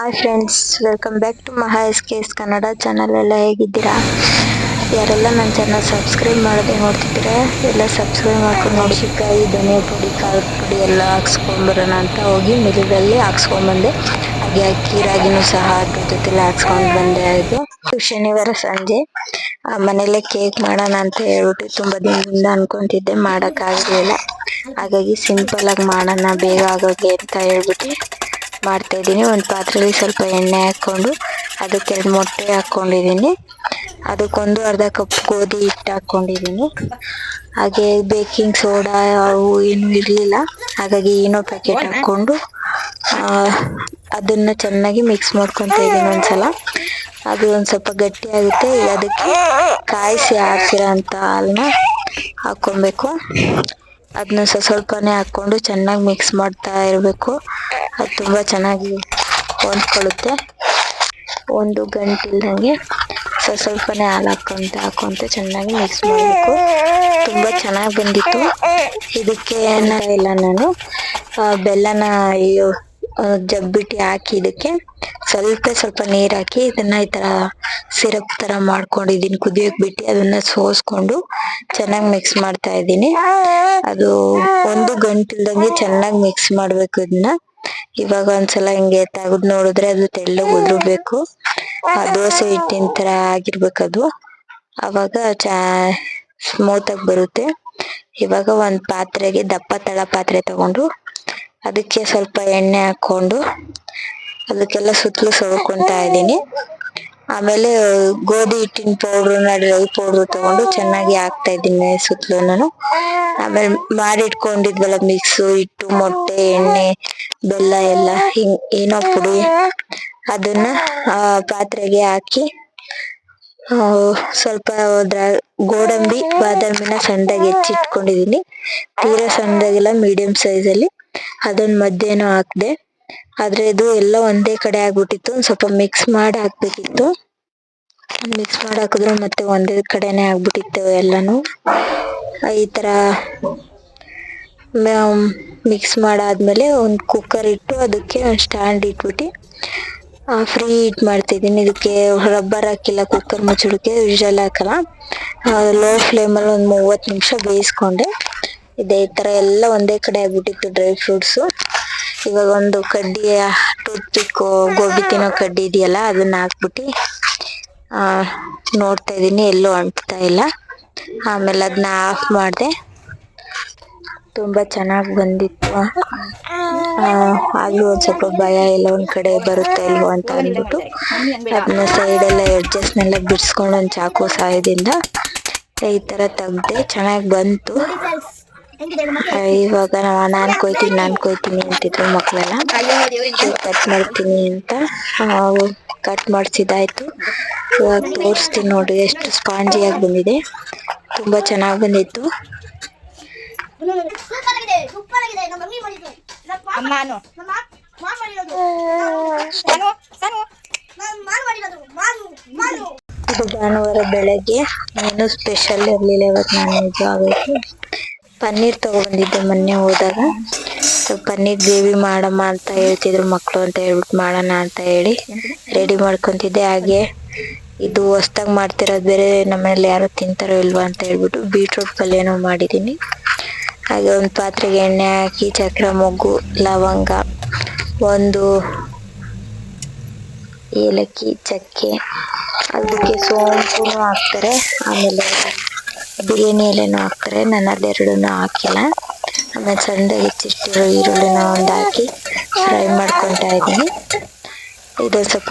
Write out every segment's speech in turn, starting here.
Hi friends welcome back to Maha S K S Kannada channel ಎಲ್ಲ ಹೇಗಿದ್ದೀರಾ? ಯಾರೆಲ್ಲ ನನ್ನ ಚಾನಲ್ ಸಬ್ಸ್ಕ್ರೈಬ್ ಮಾಡದೆ ನೋಡ್ತಿದ್ದೀರಾ, ಎಲ್ಲ ಸಬ್ಸ್ಕ್ರೈಬ್ ಮಾಡ್ಕೊಂಡು ಮೆಣಸಿನ್ಕಾಯಿ ಧನಿಯಾ ಪುಡಿ ಖಾರದ ಪುಡಿ ಎಲ್ಲ ಹಾಕ್ಸ್ಕೊಂಡ್ಬರೋಣ ಅಂತ ಹೋಗಿ ಮಿಲದಲ್ಲಿ ಹಾಕ್ಸ್ಕೊಂಬಂದೆ ಹಾಗೆ ಅಕ್ಕಿ ರಾಗಿನೂ ಸಹ ಅದ್ರ ಜೊತೆಲಿ ಹಾಕ್ಸ್ಕೊಂಡು ಬಂದೆ ಇದು. ಶನಿವಾರ ಸಂಜೆ. ಮನೇಲೆ ಕೇಕ್ ಮಾಡೋಣ ಅಂತ ಹೇಳ್ಬಿಟ್ಟು ತುಂಬ ದಿನದಿಂದ ಅನ್ಕೊಂತಿದ್ದೆ, ಮಾಡೋಕ್ಕಾಗಲಿಲ್ಲ. ಹಾಗಾಗಿ ಸಿಂಪಲ್ ಆಗಿ ಮಾಡೋಣ, ಬೇಗ ಆಗೋಗೆ ಅಂತ ಹೇಳ್ಬಿಟ್ಟು ಮಾಡ್ತಾ ಇದ್ದೀನಿ. ಒಂದು ಪಾತ್ರೆಯಲ್ಲಿ ಸ್ವಲ್ಪ ಎಣ್ಣೆ ಹಾಕ್ಕೊಂಡು ಅದಕ್ಕೆ ಎರಡು ಮೊಟ್ಟೆ ಹಾಕ್ಕೊಂಡಿದ್ದೀನಿ. ಅದಕ್ಕೊಂದು ಅರ್ಧ ಕಪ್ ಗೋಧಿ ಹಿಟ್ಟು ಹಾಕ್ಕೊಂಡಿದ್ದೀನಿ. ಹಾಗೆ ಬೇಕಿಂಗ್ ಸೋಡಾ, ಅವು ಏನು ಇರಲಿಲ್ಲ. ಹಾಗಾಗಿ ಏನೋ ಪ್ಯಾಕೆಟ್ ಹಾಕ್ಕೊಂಡು ಅದನ್ನು ಚೆನ್ನಾಗಿ ಮಿಕ್ಸ್ ಮಾಡ್ಕೊತ ಇದ್ದೀನಿ ಒಂದ್ಸಲ. ಅದು ಒಂದು ಸ್ವಲ್ಪ ಗಟ್ಟಿ ಆಗುತ್ತೆ. ಅದಕ್ಕೆ ಕಾಯಿಸಿ ಆರಿಸಿರೋ ಅಂತ ಹಾಲನ್ನ ಹಾಕೊಬೇಕು ಅದನ್ನ ಸ್ವಲ್ಪ ಹಾಕೊಂಡು ಚೆನ್ನಾಗಿ ಮಿಕ್ಸ್ ಮಾಡ್ತಾ ಇರಬೇಕು. ಅದು ತುಂಬ ಚೆನ್ನಾಗಿ ಹೊಂದ್ಕೊಳ್ಳುತ್ತೆ ಒಂದು ಗಂಟಿಲ್ದಂಗೆ ಸ್ವಲ್ಪ ಸ್ವಲ್ಪನೇ ಹಾಲು ಹಾಕೊಂತ ಹಾಕೊಂತ ಚೆನ್ನಾಗಿ ಮಿಕ್ಸ್ ಮಾಡಬೇಕು. ತುಂಬ ಚೆನ್ನಾಗಿ ಬಂದಿತ್ತು. ಇದಕ್ಕೆ ಇಲ್ಲ ನಾನು. ಬೆಲ್ಲನ ಜಬ್ಬಿಟ್ಟು ಹಾಕಿ ಇದಕ್ಕೆ ಸ್ವಲ್ಪ ಸ್ವಲ್ಪ ನೀರ್ ಹಾಕಿ ಇದನ್ನ ಈ ತರ ಸಿರಪ್ ತರ ಮಾಡ್ಕೊಂಡಿದೀನಿ. ಕುದಿಯೋಕ್ ಬಿಟ್ಟು ಅದನ್ನ ಸೋಸ್ಕೊಂಡು ಚೆನ್ನಾಗಿ ಮಿಕ್ಸ್ ಮಾಡ್ತಾ ಇದ್ದೀನಿ. ಅದು ಒಂದು ಗಂಟಿಲ್ದಂಗೆ ಚೆನ್ನಾಗಿ ಮಿಕ್ಸ್ ಮಾಡ್ಬೇಕು ಇದನ್ನ. ಇವಾಗ ಒಂದ್ಸಲ ಹಿಂಗೆ ತಗದ್ ನೋಡಿದ್ರೆ ಅದು ತೆಳ್ಳಗ್ ಉದ್ರಬೇಕು. ಆ ದೋಸೆ ಹಿಟ್ಟಿನ ತರ ಆಗಿರ್ಬೇಕು ಅದು. ಅವಾಗ ಚಾ ಸ್ಮೂತ್ ಆಗಿ ಬರುತ್ತೆ. ಇವಾಗ ಒಂದ್ ಪಾತ್ರೆಗೆ ದಪ್ಪ ತಳ ಪಾತ್ರೆ ತಗೊಂಡು ಅದಕ್ಕೆ ಸ್ವಲ್ಪ ಎಣ್ಣೆ ಹಾಕೊಂಡು ಅದಕ್ಕೆಲ್ಲ ಸುತ್ತಲೂ ಸವರ್ಕೊಂತಾ ಇದ್ದೀನಿ. ಆಮೇಲೆ ಗೋಧಿ ಹಿಟ್ಟಿನ ಪೌಡ್ರನ್ನ ರೈ ಪೌಡ್ರ್ ತಗೊಂಡು ಚೆನ್ನಾಗಿ ಹಾಕ್ತಾ ಇದ್ದೀನಿ ಸುತ್ತಲೂ ಆಮೇಲೆ ಮಾಡಿಟ್ಕೊಂಡಿದ್ವಲ್ಲ ಮಿಕ್ಸು ಹಿಟ್ಟು, ಮೊಟ್ಟೆ, ಎಣ್ಣೆ, ಬೆಲ್ಲ ಎಲ್ಲ, ಹಿಂಗ್ ಏನೋ ಪುಡಿ ಅದನ್ನ ಪಾತ್ರೆಗೆ ಹಾಕಿ ಸ್ವಲ್ಪ ದ್ರಾ- ಗೋಡಂಬಿ, ಬಾದಾಮಿನ ಸಣ್ಣದಾಗಿ ಹೆಚ್ಚಿಟ್ಕೊಂಡಿದೀನಿ ತೀರಾ ಸಣ್ಣದಾಗಿಲ್ಲ ಮೀಡಿಯಂ ಸೈಜಲ್ಲಿ ಅದನ್ನ ಮಧ್ಯನೂ ಹಾಕ್ದೆ. ಆದ್ರೆ ಇದು ಎಲ್ಲ ಒಂದೇ ಕಡೆ ಆಗ್ಬಿಟ್ಟಿತ್ತು. ಸ್ವಲ್ಪ ಮಿಕ್ಸ್ ಮಾಡಿ ಹಾಕ್ಬೇಕಿತ್ತು. ಮಿಕ್ಸ್ ಮಾಡಿ ಹಾಕಿದ್ರು ಮತ್ತೆ ಒಂದೇ ಕಡೆನೆ ಆಗ್ಬಿಟ್ಟಿತ್ತು ಎಲ್ಲಾನು. ಈ ತರ ಮಿಕ್ಸ್ ಮಾಡಾದ್ಮೇಲೆ ಒಂದ್ ಕುಕ್ಕರ್ ಇಟ್ಟು ಅದಕ್ಕೆ ಒಂದ್ ಸ್ಟ್ಯಾಂಡ್ ಇಟ್ಬಿಟ್ಟು ಫ್ರೀ ಹೀಟ್ ಮಾಡ್ತಿದ್ದೀನಿ. ಇದಕ್ಕೆ ರಬ್ಬರ್ ಹಾಕಿಲ್ಲ ಕುಕ್ಕರ್ ಮುಚ್ಚಿಡಕ್ಕೆ ಯೂಶಲ್ ಹಾಕಲ್ಲ. ಲೋ ಫ್ಲೇಮಲ್ಲಿ ಒಂದ್ ಮೂವತ್ತು ನಿಮಿಷ ಬೇಯಿಸ್ಕೊಂಡೆ. ಇದೇ ತರ ಎಲ್ಲ ಒಂದೇ ಕಡೆ ಆಗ್ಬಿಟ್ಟಿತ್ತು ಡ್ರೈ ಫ್ರೂಟ್ಸು ಇವಾಗ ಒಂದು ಕಡ್ಡಿ ಟೂತ್ ಪಿಕ್ ಗೋಬಿ ತಿನ್ನೋ ಕಡ್ಡಿ ಇದೆಯಲ್ಲ ಅದನ್ನ ಹಾಕ್ಬಿಟ್ಟು ನೋಡ್ತಾ ಇದ್ದೀನಿ ಎಲ್ಲೂ ಅಂಟ್ತಾ ಇಲ್ಲ. ಆಮೇಲೆ ಅದನ್ನ ಆಫ್ ಮಾಡಿದೆ. ತುಂಬಾ ಚೆನ್ನಾಗಿ ಬಂದಿತ್ತು. ಆ, ಆದ್ರೂ ಒಂದ್ ಸ್ವಲ್ಪ ಭಯ ಇಲ್ಲ ಒಂದ್ ಕಡೆ ಬರುತ್ತೆ ಇಲ್ವೋ ಅಂತ ಅಂದ್ಬಿಟ್ಟು ಅದನ್ನ ಸೈಡ್ ಎಲ್ಲ ಎಡ್ಜಸ್ಟ್ನೆಲ್ಲ ಬಿಡಿಸ್ಕೊಂಡು ಒಂದ್ ಚಾಕು ಸಹಾಯದಿಂದ ಈ ತರ ತೆಗ್ದೆ ಚೆನ್ನಾಗಿ ಬಂತು. ಇವಾಗ ನಾನ್ ಕೊಯ್ತೀನಿ ನಾನು ಕೊಯ್ತೀನಿ ಅಂತಿದ್ರು ಮಕ್ಕಳೆಲ್ಲ ಕಟ್ ಮಾಡ್ತೀನಿ ಅಂತ. ಕಟ್ ಮಾಡ್ಸಿದಾಯ್ತು ಇವಾಗ ತೋರಿಸ್ತೀನಿ ನೋಡಿ ಎಷ್ಟು ಸ್ಪಾಂಜಿಯಾಗಿ ಬಂದಿದೆ. ತುಂಬಾ ಚೆನ್ನಾಗಿ ಬಂದಿತ್ತು. ಭಾನುವಾರ ಬೆಳಗ್ಗೆ. ಏನು ಸ್ಪೆಷಲ್ ಇರಲಿಲ್ಲ ಇವತ್ತು ನಾನು ನಿಜವಾಗಬೇಕು ಪನ್ನೀರ್ ತಗೊಬಂದಿದ್ದೆ ಮೊನ್ನೆ ಹೋದಾಗ. ಪನ್ನೀರ್ ಗ್ರೇವಿ ಮಾಡಮ್ಮ ಅಂತ ಹೇಳ್ತಿದ್ರು ಮಕ್ಕಳು ಅಂತ ಹೇಳ್ಬಿಟ್ಟು ಮಾಡೋಣ ಅಂತ ಹೇಳಿ ರೆಡಿ ಮಾಡ್ಕೊತಿದ್ದೆ. ಹಾಗೆ ಇದು ಹೊಸ್ದಾಗಿ ಮಾಡ್ತಿರೋದು ಬೇರೆ ನಮ್ಮನೇಲಿ ಯಾರು ತಿಂತಾರೋ ಇಲ್ವಾ ಅಂತ ಹೇಳ್ಬಿಟ್ಟು ಬೀಟ್ರೂಟ್ ಪಲ್ಯನೂ ಮಾಡಿದ್ದೀನಿ ಹಾಗೆ ಒಂದು ಪಾತ್ರೆಗೆ ಎಣ್ಣೆ ಹಾಕಿ, ಚಕ್ರ, ಮೊಗ್ಗು, ಲವಂಗ, ಒಂದು ಏಲಕ್ಕಿ, ಚಕ್ಕೆ ಅದಕ್ಕೆ ಸೋಂಪು ಹಾಕ್ತಾರೆ. ಆಮೇಲೆ ಬಿರಿಯಾನಿ ಎಲೆನೂ ಹಾಕ್ತಾರೆ. ನಾನು ಅದೆರಡನ್ನೂ ಹಾಕಿಲ್ಲ. ಆಮೇಲೆ ಸಣ್ಣದಾಗಿ ಹೆಚ್ಚಿಟ್ಟಿರೋ ಈರುಳ್ಳಿನ ಒಂದು ಹಾಕಿ ಫ್ರೈ ಮಾಡ್ಕೊತಾ ಇದ್ದೀನಿ. ಇದು ಸ್ವಲ್ಪ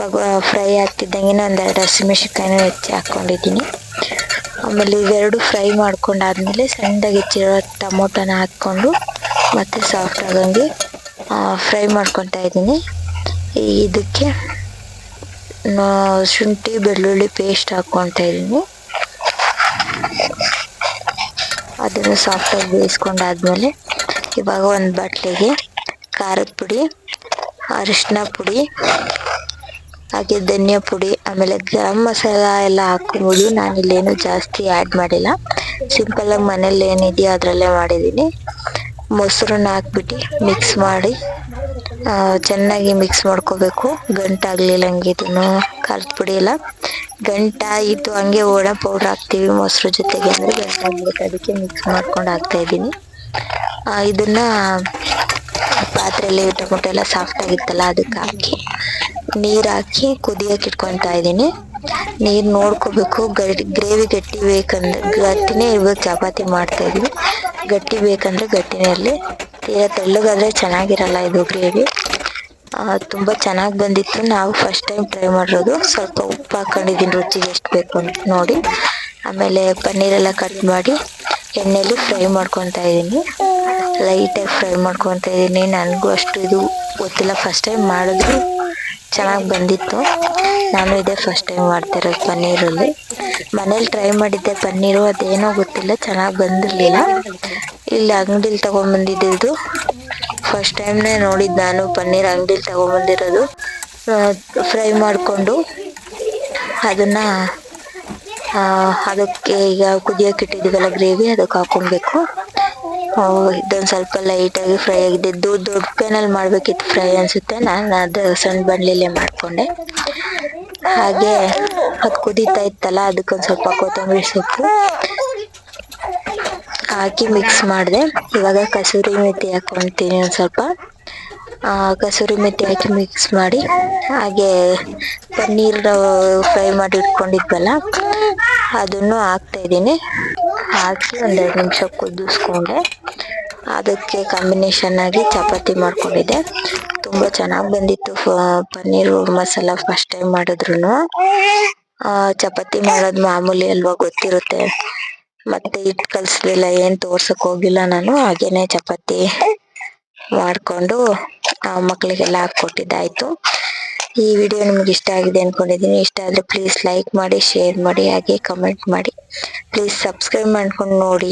ಫ್ರೈ ಆಗ್ತಿದ್ದಂಗೆ ಒಂದೆರಡು ಹಸಿಮೆಣಸಿನ್ಕಾಯಿನೂ ಹೆಚ್ಚಿ ಹಾಕ್ಕೊಂಡಿದ್ದೀನಿ ಆಮೇಲೆ ಇವೆರಡು ಫ್ರೈ ಮಾಡ್ಕೊಂಡಾದ್ಮೇಲೆ ಸಣ್ಣದಾಗಿ ಹೆಚ್ಚಿರೋ ಟೊಮೊಟೊನ ಹಾಕ್ಕೊಂಡು ಮತ್ತೆ ಸಾಫ್ಟ್ ಆಗಂಗೆ ಫ್ರೈ ಮಾಡ್ಕೊತಾ ಇದ್ದೀನಿ. ಇದಕ್ಕೆ ಶುಂಠಿ, ಬೆಳ್ಳುಳ್ಳಿ ಪೇಸ್ಟ್ ಹಾಕ್ಕೊತಾ ಇದ್ದೀನಿ. ಅದನ್ನು ಸಾಫ್ಟಾಗಿ ಬೇಯಿಸ್ಕೊಂಡಾದ್ಮೇಲೆ ಇವಾಗ ಒಂದು ಬಟ್ಲಿಗೆ ಖಾರದ ಪುಡಿ, ಅರಿಶಿನ ಪುಡಿ, ಹಾಗೆ ಧನಿಯಾ ಪುಡಿ, ಆಮೇಲೆ ಗರಂ ಮಸಾಲ ಎಲ್ಲ ಹಾಕೊಂಬಿಡಿ ನಾನಿಲ್ಲೇನು ಜಾಸ್ತಿ ಆ್ಯಡ್ ಮಾಡಿಲ್ಲ. ಸಿಂಪಲಾಗಿ ಮನೇಲಿ ಏನಿದೆಯೋ ಅದರಲ್ಲೇ ಮಾಡಿದ್ದೀನಿ. ಮೊಸರನ್ನ ಹಾಕ್ಬಿಟ್ಟು ಮಿಕ್ಸ್ ಮಾಡಿ ಚೆನ್ನಾಗಿ ಮಿಕ್ಸ್ ಮಾಡ್ಕೋಬೇಕು. ಗಂಟಾಗ್ಲಿಲ್ಲ ಹಂಗೆ ಇದನ್ನು ಖಾರದ ಪುಡಿ ಎಲ್ಲ ಗಂಟಾಯಿತು ಹಂಗೆ ಓಡ ಪೌಡ್ರ್ ಹಾಕ್ತೀವಿ ಮೊಸರು ಜೊತೆಗೆ ಅಂದರೆ ಗಂಟಾಗ್ಬಿಡುತ್ತೆ ಅದಕ್ಕೆ ಮಿಕ್ಸ್ ಮಾಡ್ಕೊಂಡು ಹಾಕ್ತಾ ಇದ್ದೀನಿ. ಇದನ್ನ ಪಾತ್ರೆಯಲ್ಲಿ ಟೊಮೊಟೊ ಎಲ್ಲ ಸಾಫ್ಟ್ ಆಗಿತ್ತಲ್ಲ ಅದಕ್ಕೆ ಹಾಕಿ. ನೀರು ಹಾಕಿ ಕುದಿಯಕ್ಕೆ ಇಟ್ಕೊತಾ ಇದ್ದೀನಿ. ನೀರು ನೋಡ್ಕೋಬೇಕು. ಗಟ್ಟಿ ಗ್ರೇವಿ ಗಟ್ಟಿ ಬೇಕಂದ್ರೆ ಗಟ್ಟಿನೇ ಇವಾಗ ಚಪಾತಿ ಮಾಡ್ತಾ ಇದ್ವಿ ಗಟ್ಟಿ ಬೇಕಂದ್ರೆ ಗಟ್ಟಿನೇ ಇರಲಿ. ತೀರಾ ತೆಳ್ಳಗಾದ್ರೆ ಚೆನ್ನಾಗಿರಲ್ಲ ಇದು ಗ್ರೇವಿ. ತುಂಬ ಚೆನ್ನಾಗಿ ಬಂದಿತ್ತು. ನಾವು ಫಸ್ಟ್ ಟೈಮ್ ಟ್ರೈ ಮಾಡಿರೋದು. ಸ್ವಲ್ಪ ಉಪ್ಪು ಹಾಕೊಂಡಿದ್ದೀನಿ, ರುಚಿಗೆ ಎಷ್ಟು ಬೇಕು ಅಂತ ನೋಡಿ. ಆಮೇಲೆ ಪನ್ನೀರೆಲ್ಲ ಕಟ್ ಮಾಡಿ ಎಣ್ಣೆಯಲ್ಲಿ ಫ್ರೈ ಮಾಡ್ಕೊತಾ ಇದ್ದೀನಿ. ಲೈಟಾಗಿ ಫ್ರೈ ಮಾಡ್ಕೊತಾ ಇದ್ದೀನಿ. ನನಗೂ ಅಷ್ಟು ಇದು ಗೊತ್ತಿಲ್ಲ. ಫಸ್ಟ್ ಟೈಮ್ ಮಾಡಿದ್ರು ಚೆನ್ನಾಗಿ ಬಂದಿತ್ತು. ನಾನು ಇದೇ ಫಸ್ಟ್ ಟೈಮ್ ಮಾಡ್ತಿರೋದು ಪನ್ನೀರಲ್ಲಿ. ಮನೇಲಿ ಟ್ರೈ ಮಾಡಿದ್ದೆ ಪನ್ನೀರು, ಅದೇನೋ ಗೊತ್ತಿಲ್ಲ. ಚೆನ್ನಾಗಿ ಬಂದಿರಲಿಲ್ಲ. ಇಲ್ಲಿ ಅಂಗಡಿಲಿ ತಗೊಂಬಂದಿದ್ದು ಫಸ್ಟ್ ಟೈಮ್ನೇ ನೋಡಿದ್ದು ನಾನು ಪನ್ನೀರ್ ಅಂಗಡಿಲಿ ತಗೊಂಬಂದಿರೋದು. ಫ್ರೈ ಮಾಡಿಕೊಂಡು ಅದನ್ನು ಅದಕ್ಕೆ ಈಗ ಕುದಿಯೋಕೆ ಇಟ್ಟಿದ್ದೀವಲ್ಲ ಗ್ರೇವಿ ಅದಕ್ಕೆ ಹಾಕೊಬೇಕು. ಇದೊಂದು ಸ್ವಲ್ಪ ಲೈಟಾಗಿ ಫ್ರೈ ಆಗಿದೆ ದೊಡ್ಡ ದೊಡ್ಡ ಪ್ಯಾನಲ್ಲಿ ಮಾಡಬೇಕಿತ್ತು ಫ್ರೈ ಅನಿಸುತ್ತೆ. ನಾನು ಅದು ಸಣ್ಣ ಬಾಣಲಿಲೇ ಮಾಡಿಕೊಂಡೆ. ಹಾಗೆ ಅದು ಕುದೀತಾ ಇತ್ತಲ್ಲ, ಅದಕ್ಕೊಂದು ಸ್ವಲ್ಪ ಕೊತ್ತಂಬರಿ ಸೊಪ್ಪು. ಹಾಕಿ ಮಿಕ್ಸ್ ಮಾಡಿದೆ. ಇವಾಗ ಕಸೂರಿ ಮೆಥಿ ಹಾಕ್ಕೊಳ್ತೀನಿ ಒಂದು ಸ್ವಲ್ಪ. ಕಸೂರಿ ಮೆಥಿ ಹಾಕಿ ಮಿಕ್ಸ್ ಮಾಡಿ, ಹಾಗೆ ಪನ್ನೀರ್ ಫ್ರೈ ಮಾಡಿ ಇಟ್ಕೊಂಡಿದ್ವಲ್ಲ, ಅದನ್ನು ಹಾಕ್ತಾ ಇದ್ದೀನಿ. ಹಾಕಿ ಒಂದೆರಡು ನಿಮಿಷ ಕುದಿಸ್ಕೊಂಡೆ. ಅದಕ್ಕೆ ಕಾಂಬಿನೇಷನ್ ಆಗಿ ಚಪಾತಿ ಮಾಡ್ಕೊಂಡಿದ್ದೆ. ತುಂಬ ಚೆನ್ನಾಗಿ ಬಂದಿತ್ತು ಪನ್ನೀರ್ ಮಸಾಲ ಫಸ್ಟ್ ಟೈಮ್ ಮಾಡಿದ್ರು ಚಪಾತಿ ಮಾಡೋದು ಮಾಮೂಲಿ ಅಲ್ವಾ ಗೊತ್ತಿರುತ್ತೆ. ಮತ್ತೆ ಹಿಟ್ಟು ಕಲಿಸ್ಲಿಲ್ಲ, ಏನ್ ತೋರ್ಸಕ್ ಹೋಗಿಲ್ಲ ನಾನು, ಹಾಗೇನೆ ಚಪಾತಿ ಮಾಡ್ಕೊಂಡು ಮಕ್ಕಳಿಗೆಲ್ಲ ಹಾಕೊಟ್ಟಿದ್ದಾಯ್ತು ಈ ವಿಡಿಯೋ ನಿಮ್ಗೆ ಇಷ್ಟ ಆಗಿದೆ ಅನ್ಕೊಂಡಿದ್ದೀನಿ. ಇಷ್ಟ ಆದ್ರೆ ಪ್ಲೀಸ್ ಲೈಕ್ ಮಾಡಿ ಶೇರ್ ಮಾಡಿ, ಹಾಗೆ ಕಮೆಂಟ್ ಮಾಡಿ. ಪ್ಲೀಸ್ ಸಬ್ಸ್ಕ್ರೈಬ್ ಮಾಡ್ಕೊಂಡು ನೋಡಿ.